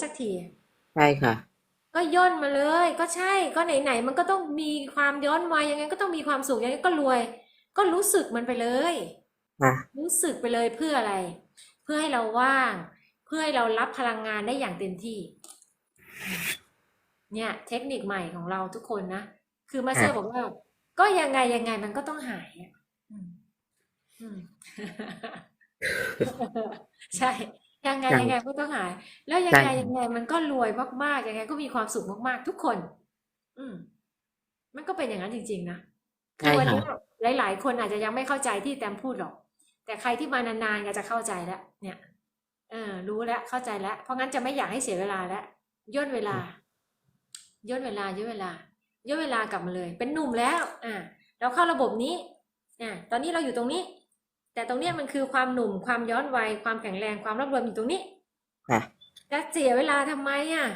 สักที ใช่ค่ะ ก็ย่นมาเลย ก็ใช่ก็ไหนๆมันก็ต้องมีความย้อนวัยยังไงก็ต้องมีความสุขยังไงก็รวย ก็รู้สึกมันไปเลย ค่ะ รู้สึกไปเลยเพื่ออะไร เพื่อให้เราว่าง เพื่อให้เรารับพลังงานได้อย่างเต็มที่ เนี่ย เทคนิคใหม่ของเราทุกคนนะ คือมาสเตอร์บอกว่า ก็ยังไงยังไงมันก็ต้องหายอะอืมอืม ใช่ ยังไงยังยังไงก็ต้องหายแล้วยังใช่ไงยังไงมันก็รวยมากๆยังไงก็มีความสุขมากๆ ทุกคน อืม มันก็เป็นอย่างนั้นจริง ๆ นะคืใช่อวันค่ะนี้หลาย ๆ คนอาจจะยังไม่เข้าใจที่แตมพูดหรอก แต่ใครที่มานานๆก็จะเข้าใจแล้วเนี่ย เออ รู้แล้วเข้าใจแล้ว เพราะงั้นจะไม่อยากให้เสียเวลาแล้วย่นเวลาย่นเวลาย่นเวลาย่นเวลากลับมาเลย เป็นหนุ่มแล้ว อ่าเราเข้าระบบนี้อ่าตอนนี้เราอยู่ตรงนี้ แต่ตรงเนี้ยมันคือความหนุ่มความย้อนวัยความแข็งแรงความร่ำรวยอยู่ตรงนี้ค่ะจะเสียเวลาทำไมอะ